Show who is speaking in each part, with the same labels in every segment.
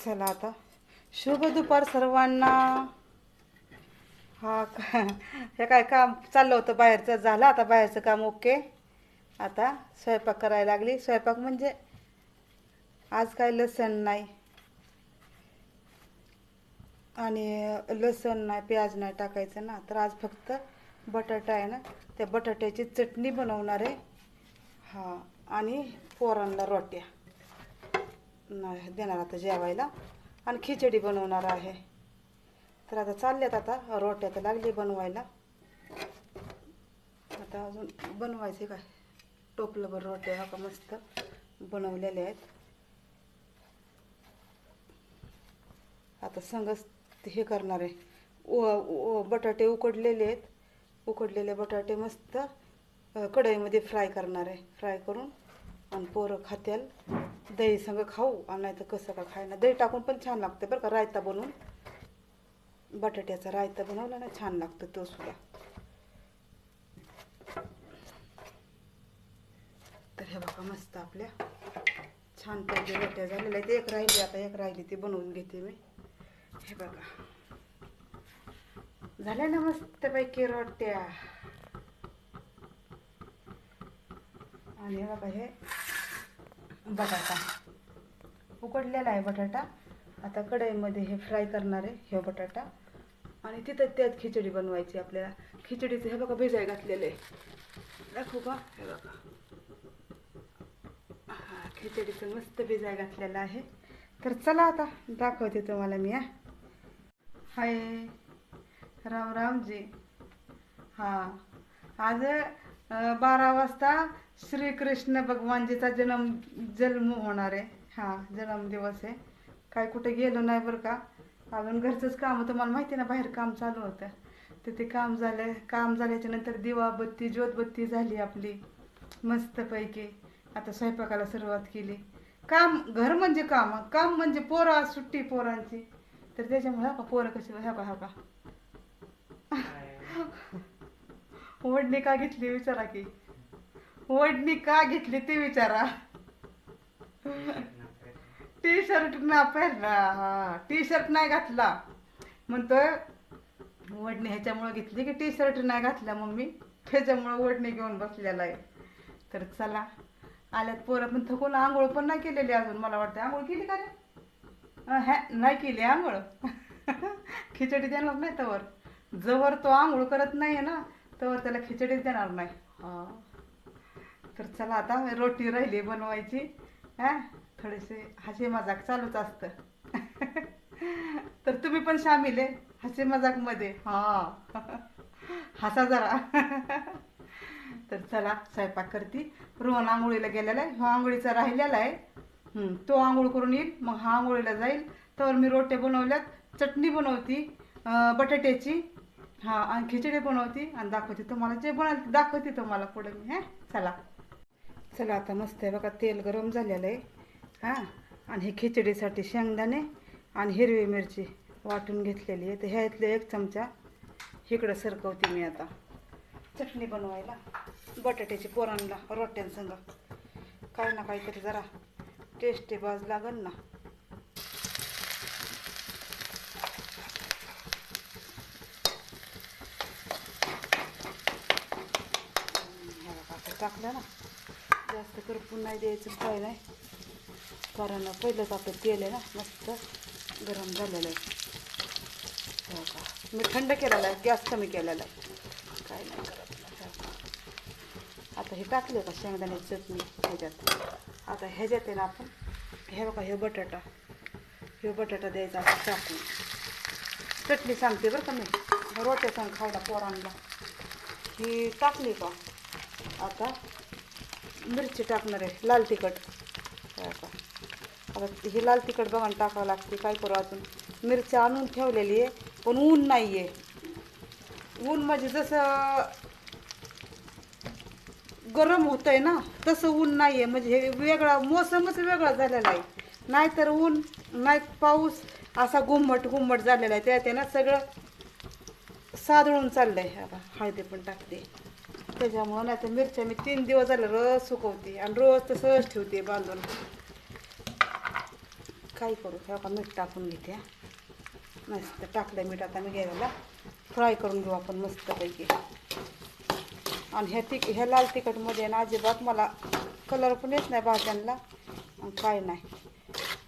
Speaker 1: चला आता. शुभ दुपार सर्वांना. हा का हे काय काम चाललं होतं बाहेरचं? झालं आता बाहेरचं काम ओके? आता स्वयंपाक करायला लागली. स्वयंपाक म्हणजे आज काय लसण नाही. आणि लसण नाही प्याज नाही टाकायचं ना. तर आज फक्त बटाटा आहे ना त्या बटाट्याची चटणी बनवणार आहे. हा आणि पोरांना रोट्या. देणार आता जेवायला. आणि खिचडी बनवणार आहे. तर आता चालल्यात आता रोट्या तर लागली बनवायला. आता अजून बनवायचे काय? टोपलंभर रोट्या हा का मस्त बनवलेल्या आहेत. आता संगच हे करणार आहे. व बटाटे उकडलेले आहेत. उकडलेले बटाटे मस्त कढईमध्ये फ्राय करणार आहे. फ्राय करून आणि पोरं खात्याल. दही संग खाऊ आणि नाही तर कसं का खायला. दही टाकून पण छान लागतं बरं का रायता बनवून. बटाट्याचा रायता बनवला ना छान लागतं तो सुद्धा. तर हे बघा मस्त आपल्या छान पाहिजे रोट्या झालेल्या आहेत. एक राहिली आता एक राहिली ती बनवून घेते मी. हे बघा. झाल्या ना मस्त पैकी रोट्या. आणि बघा हे बटाटा. उकडलेला आहे बटाटा. आता कढईमध्ये हे फ्राय करणार आहे हे बटाटा. आणि तिथं त्यात खिचडी बनवायची आपल्याला. खिचडीचं हे बघा भिजाय घातलेलं आहे. दाखवू का? हे बघा. हा खिचडीचं मस्त भिजाय घातलेलं आहे. तर चला आता दाखवते तुम्हाला मी हाय. राम रामजी. हां. आज बारा वाजता श्रीकृष्ण भगवानजीचा जन्म जन्म होणार आहे. हां जन्मदिवस आहे. काय कुठे गेलो नाही बरं का? अजून घरचंच काम होतं. मला माहिती ना बाहेर काम चालू होतं. तर ते काम झालं काम झाल्याच्यानंतर दिवाबत्ती ज्योतबत्ती झाली आपली. मस्तपैकी आता स्वयंपाकाला सुरुवात केली. काम घर म्हणजे काम. काम म्हणजे पोरं आज सुट्टी पोरांची. तर त्याच्यामुळे हा का पोरं कशी ह्या का ह्या का? ओढणी का घेतली? विचारा की. ओढणी का घेतली ते विचारा. टी शर्ट ना पेरला हा टी शर्ट नाही घातला. म्हणतोय ओढणी ह्याच्यामुळे घेतली की टी शर्ट नाही घातला मम्मी? त्याच्यामुळे ओढणी घेऊन बसलेला आहे. तर चला आल्यात पोरं पण थकून आंघोळ पण नाही केलेली अजून मला वाटतं आंघोळ केली का रे? अं, हॅ नाही केली आंघोळ. खिचडी देणार नाही तवर. जवळ तो आंघोळ करत नाही आहे ना तवर त्याला खिचडीच देणार नाही. हा. तर चला आता रोटी राहिली बनवायची. हा थोडेसे हसे मजाक चालूच असतं. तर तुम्ही पण सामील आहे हसे मजाकमध्ये हा. हसा जरा. तर चला स्वयंपाक करते. रोहन आंघोळीला गेलेला आहे. हा आंघोळीचा राहिलेला आहे. तो आंघोळ करून येईल मग हा आंघोळीला जाईल. तर मी रोट्या बनवल्यात चटणी बनवती बटाट्याची. हा आणि खिचडी बनवती आणि दाखवते तुम्हाला. जे बनवते दाखवते तुम्हाला पुढे मी. हा चला. चला आता मस्त आहे बघा तेल गरम झालेलं आहे. हां आणि हे खिचडीसाठी शेंगदाणे आणि हिरवी मिरची वाटून घेतलेली आहे. तर ह्यातले एक चमचा इकडं सरकवते मी आता. चटणी बनवायला बटाट्याची पोरांना रोट्यांसंग. काय ना काहीतरी जरा टेस्टी बाज लागल ना. टाकलं ना. जास्त करपून नाही द्यायचं काय नाही कारण पहिलंच आपलं तेल आहे ना मस्त गरम झालेलं आहे. हो का? मी थंड केलेला आहे गॅस कमी केलेला आहे. काय नाही करत. आता हे टाकले का शेंगदाण्याची चटणी ह्याच्यात? आता ह्याच्यात आहे ना आपण हे बघा हे बटाटा. हे बटाटा द्यायचा आपण टाकून. चटणी सांगते बरं का मी. रोट्या सांग खायला पोरांना. ही टाकली का? आता मिरची टाकणार आहे लाल तिखट. आता ही लाल तिखट बघा टाकावं लागते काय करू अजून? मिरची आणून ठेवलेली आहे पण ऊन नाही आहे ऊन म्हणजे जसं गरम होत आहे ना तसं ऊन नाही आहे म्हणजे हे वेगळा मोसमच वेगळा झालेला आहे. नाहीतर ऊन नाही पाऊस असा घुमट घुमट झालेला आहे. त्यात आहे ना सगळं सादळून चाललं आहे हळदी पण टाकते. त्याच्यामुळं नाही तर मिरच्या मी तीन दिवस झाले रोज सुकवते आणि रोज तर सहज ठेवते बांधून. काय करू हे का मीठ टाकून घेते. मस्त टाकलं मीठ आता मी घ्यायला. फ्राय करून घेऊ आपण मस्तपैकी. आणि ह्या तिक ह्या लाल तिखटमध्ये ना अजिबात मला कलर पण येत नाही भाज्यांना. आणि काय नाही.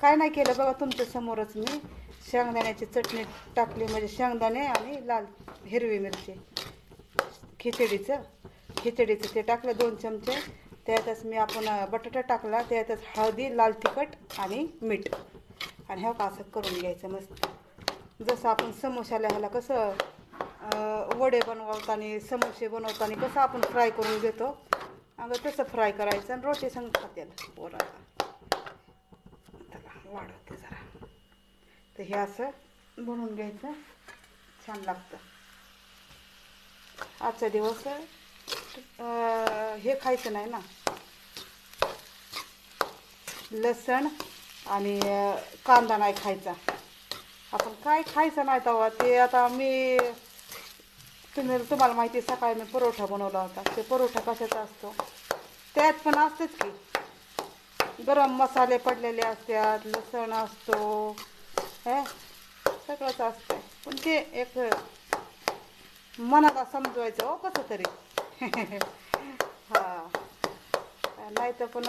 Speaker 1: काय नाही केलं बघा तुमच्या समोरच मी. शेंगदाण्याची चटणी टाकली म्हणजे शेंगदाणे आणि लाल हिरवी मिरची. खिचडीचं. खिचडीचं ते टाकलं दोन चमचे. त्यातच मी आपण बटाटा टाकला त्यातच हळदी लाल तिखट आणि मीठ. आणि ह्या का असं करून घ्यायचं मस्त. जसं आपण समोशाला ह्याला कसं वडे बनवताना समोसे बनवताना कसं आपण फ्राय करून घेतो अगं तसं फ्राय करायचं आणि रोटी संग खात्याला. पोराला त्याला वाढवते जरा. तर हे असं बनवून घ्यायचं. छान लागतं. आजचा दिवस हे खायचं नाही ना. लसण आणि कांदा नाही खायचा. आपण काय खायचं नाही तेव्हा ते आता मी तुम्ही तुम्हाला माहिती आहे, सकाळी मी परोठा बनवला होता. ते परोठा कशाचा असतो? त्यात पण असतेच की. गरम मसाले पडलेले असतात लसण असतो हे सगळंच असतं पण ते एक मनाला समजवायचं हो कसं तरी. हा. नाही तर पण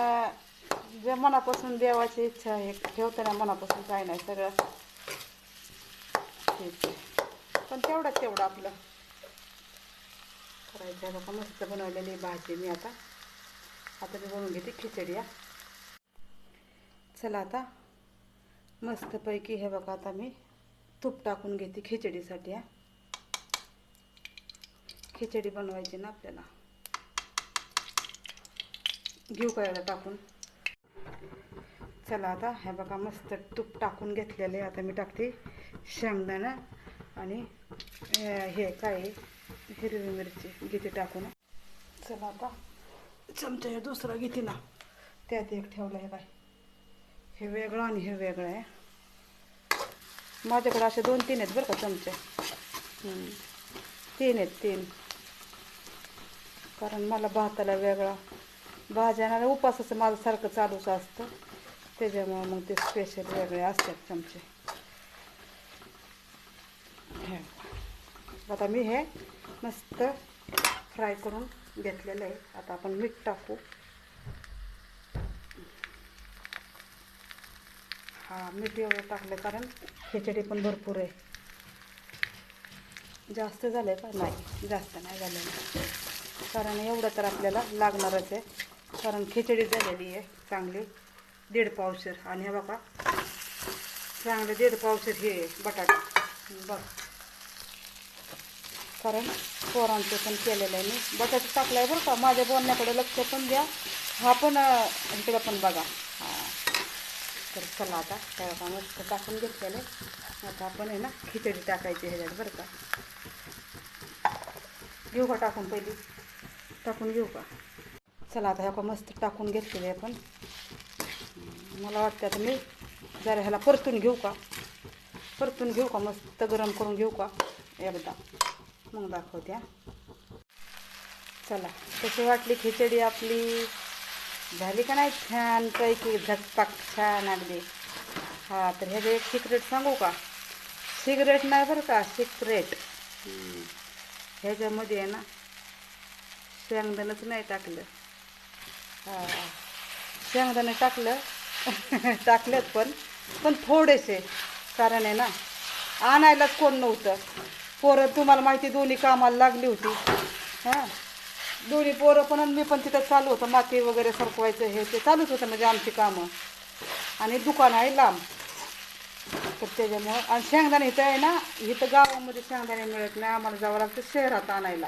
Speaker 1: जे मनापासून देवाची इच्छा आहे ठेवताना मनापासून काय नाही सगळं ठीक आहे. पण तेवढंच तेवढं आपलं. करायचं आहे मस्त बनवलेली भाजी मी आता. आता मी बनवून घेते खिचडी या चला आता. मस्तपैकी हे बघा आता मी तूप टाकून घेते खिचडीसाठी हा. खिचडी बनवायची ना आपल्याला. घेऊ का टाकून? चला आता हे बघा मस्त तूप टाकून घेतलेलं आहे. आता मी टाकते शेंगदाणा आणि हे काय हिरवी मिरची. घेते टाकून. चला आता चमचा दुसरा घेते ना. त्यात एक ठेवलं आहे काय हे वेगळं आणि हे वेगळं आहे. माझ्याकडे असे दोन तीन आहेत बरं का चमचे. तीन आहेत तीन. कारण मला भाताला वेगळा भाज्यांना उपासाचं माझं सारखं चालूच असतं. त्याच्यामुळं मग ते स्पेशल वेगळे असतात चमचे. हे आता मी हे मस्त फ्राय करून घेतलेलं आहे. आता आपण मीठ टाकू. हा मीठ एवढं टाकलं कारण खिचडी पण भरपूर आहे. जास्त झालं आहे का? नाही जास्त नाही झालेलं. कारण एवढं तर आपल्याला लागणारच आहे. कारण खिचडी झालेली आहे चांगली. दीड पावशेर आणि हे बघा. चांगलं दीड पावशेर हे बटाटे बटाटा. बघ. कारण पोरांचं पण केलेलं आहे मी. बटाटा टाकला आहे बरं का? माझ्या बोलण्याकडे लक्ष पण द्या. हा पण इकडं पण बघा. तर चला आता त्या बघा मस्त टाकून घेतलेलं आहे. आता आपण आहे ना खिचडी टाकायची ह्याच्यात बरं का? घेऊ का टाकून पहिली? टाकून घेऊ का? चला आता ह्या का मस्त टाकून घेतलेले आपण मला वाटतं आता मी जरा ह्याला परतून घेऊ का? परतून घेऊ का मस्त? गरम करून घेऊ का? एकदा. मग दाखवते हा. चला. कशी वाटली खिचडी आपली? झाली का नाही छान? पैकी झकपाक छान अगदी. हा तर ह्याचं एक सिक्रेट सांगू का? सिगरेट नाही बरं का? सिक्रेट ह्याच्यामध्ये आहे ना शेंगदाणच नाही टाकलं. हा शेंगदाणे टाकलं. टाकलेत पण. पण थोडेसे कारण आहे ना आणायलाच कोण नव्हतं. पोरं तुम्हाला माहिती दोन्ही कामाला लागली होती. हां. दोन्ही पोरं पण मी पण तिथं चालू होतं. माती वगैरे सरकवायचं हे ते चालूच होतं म्हणजे आमची कामं. आणि दुकान आहे लांब. तर त्याच्यामुळं आणि शेंगदाणे इथं आहे ना इथं गावामध्ये शेंगदाणे मिळत नाही. आम्हाला जावं लागतं शहरात आणायला.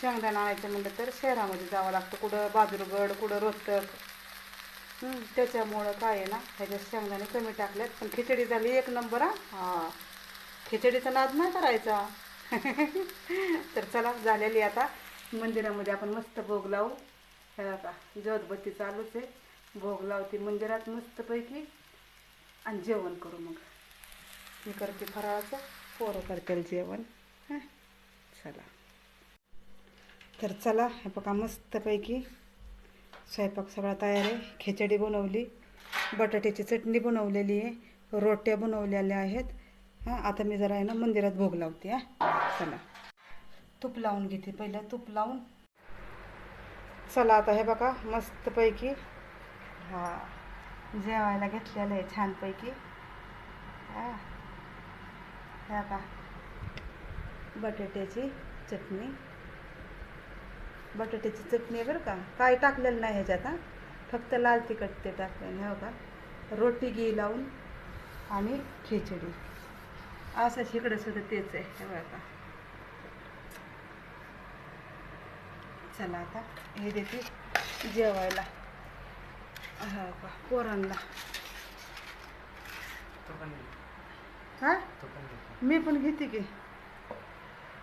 Speaker 1: शेंगदाणा आणायचं म्हणलं तर शहरामध्ये जावं लागतं. कुठं बाजूरगड कुठं रोहतक. त्याच्यामुळं काय आहे ना ह्याच्यात शेंगदाणे कमी टाकल्यात. पण खिचडी झाली एक नंबर हा. हा. खिचडीचा नाद नाही करायचा. तर चला झालेली आता मंदिरामध्ये आपण मस्त भोग लावू. हे आता जोतबत्ती चालूच आहे. भोग लावते मंदिरात मस्तपैकी. आणि जेवण करू मग. मी करते फराळाचं पोरं करते जेवण. चला. तर चला हे बघा मस्तपैकी स्वयंपाक सगळा तयार आहे. खिचडी बनवली बटाट्याची चटणी बनवलेली आहे रोट्या बनवलेल्या आहेत. हां आता मी जरा आहे ना मंदिरात भोग लावते हां. चला. तूप लावून घेते पहिलं तूप लावून. चला आता हे बघा मस्तपैकी हा जेवायला घेतलेलं आहे छानपैकी. हां हे बघा बटाट्याची चटणी. बटाट्याची चटणी आहे बरं का? काय टाकलेलं नाही ह्याच्यात हा? फक्त लाल तिखट ते टाकलेलं हे बघा रोटी घी लावून आणि खिचडी. असंच इकडे सुद्धा तेच आहे हे बघा. चला आता हे देते जेवायला. हा का? पोरांना. हा? मी पण घेते की.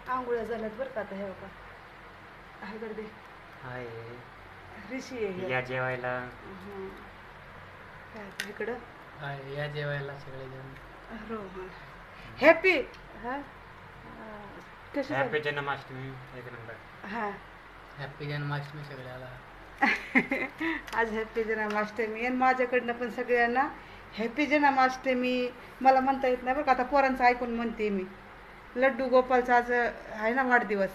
Speaker 1: आंघोळ्या झाल्यात बरं का आता हे बघा. गर्दी.
Speaker 2: हाय.
Speaker 1: ऋषी आहे हे.
Speaker 2: या जेवायला.
Speaker 1: हं. काय आता इकडं?
Speaker 3: हाय या जेवायला सगळेजण
Speaker 1: रोहन हॅपी. हा? कशी
Speaker 2: हॅपी जन्माष्टमी एक नंबर.
Speaker 1: हा.
Speaker 3: हॅपी जन्माष्टमी सगळ्याला.
Speaker 1: आज हॅपी जन्माष्टमी. आणि माझ्याकडनं पण सगळ्यांना हॅपी जन्माष्टमी. मला म्हणता येत नाही बरं का आता पोरांचं ऐकून म्हणते मी. लड्डू गोपालचा आज आहे ना वाढदिवस.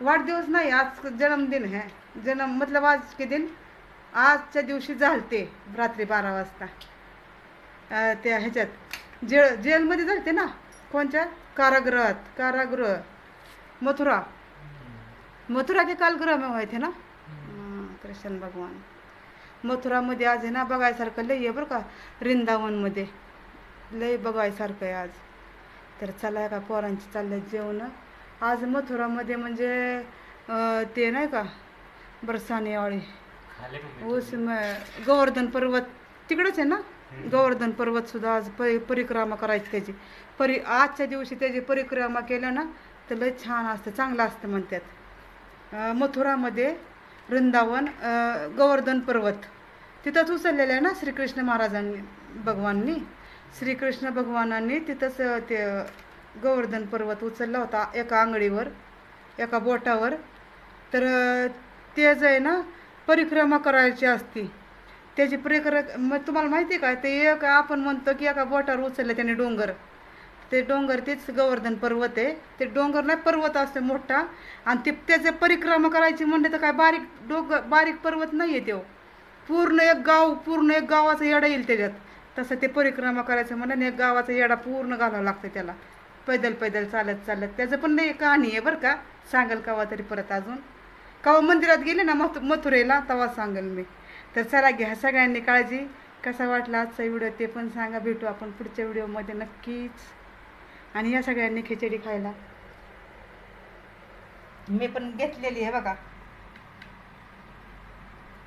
Speaker 1: वाढदिवस नाही आज जन्मदिन आहे जन्म मतलब आज के दिन आजच्या दिवशी झालते रात्री बारा वाजता. त्या ह्याच्यात जेल जेलमध्ये झालते ना कोणच्या? कारागृहात कारागृह मथुरा. मथुरा के कालगृह में थे ना? कृष्ण भगवान. मथुरामध्ये आज आहे ना बघायसारखं लय आहे बरं का वृंदावनमध्ये. लय बघायसारखं आहे आज. तर चला का पोरांची चाललं जेवण. आज मथुरामध्ये म्हणजे ते नाही का बरसानेवाळी ऊस म- गोवर्धन पर्वत तिकडंच आहे ना? गोवर्धन पर्वत सुद्धा आज परि परिक्रमा करायची त्याची. परि आजच्या दिवशी त्याची परिक्रमा केलं ना तर लय छान असतं चांगलं असतं म्हणतात. मथुरामध्ये वृंदावन गोवर्धन पर्वत. तिथंच उचललेलं आहे ना श्रीकृष्ण महाराजांनी भगवाननी? श्रीकृष्ण भगवानांनी तिथंच ते गोवर्धन पर्वत उचलला होता एका आंगळीवर एका बोटावर. तर ते जे आहे ना परिक्रमा करायची असती. त्याची परिक्र मग तुम्हाला माहिती आहे का? ते एक आपण म्हणतो की एका बोटावर उचललं त्याने डोंगर. ते डोंगर तेच गोवर्धन पर्वत आहे. ते डोंगर नाही पर्वत असते मोठा. आणि ते त्याचे परिक्रमा करायची म्हणले तर काय बारीक डोंग बारीक पर्वत नाही आहे तो पूर्ण एक गाव पूर्ण एक गावाचा येडा येईल त्याच्यात. तसं ते परिक्रमा करायचं म्हणलं एक गावाचा येडा पूर्ण घालावा लागतं त्याला. पैदल पैदल चालत चालत. त्याचं पण नाही कहाणी आहे बरं का. सांगेल कवा तरी परत अजून. कवा मंदिरात गेले ना मथ मथुरेला तेव्हा सांगेल मी. तर चला घ्या सगळ्यांनी काळजी. कसा वाटला आजचा व्हिडिओ ते पण सांगा. भेटू आपण पुढच्या व्हिडिओमध्ये नक्कीच. आणि या सगळ्यांनी खिचडी खायला. मी पण घेतलेली आहे बघा.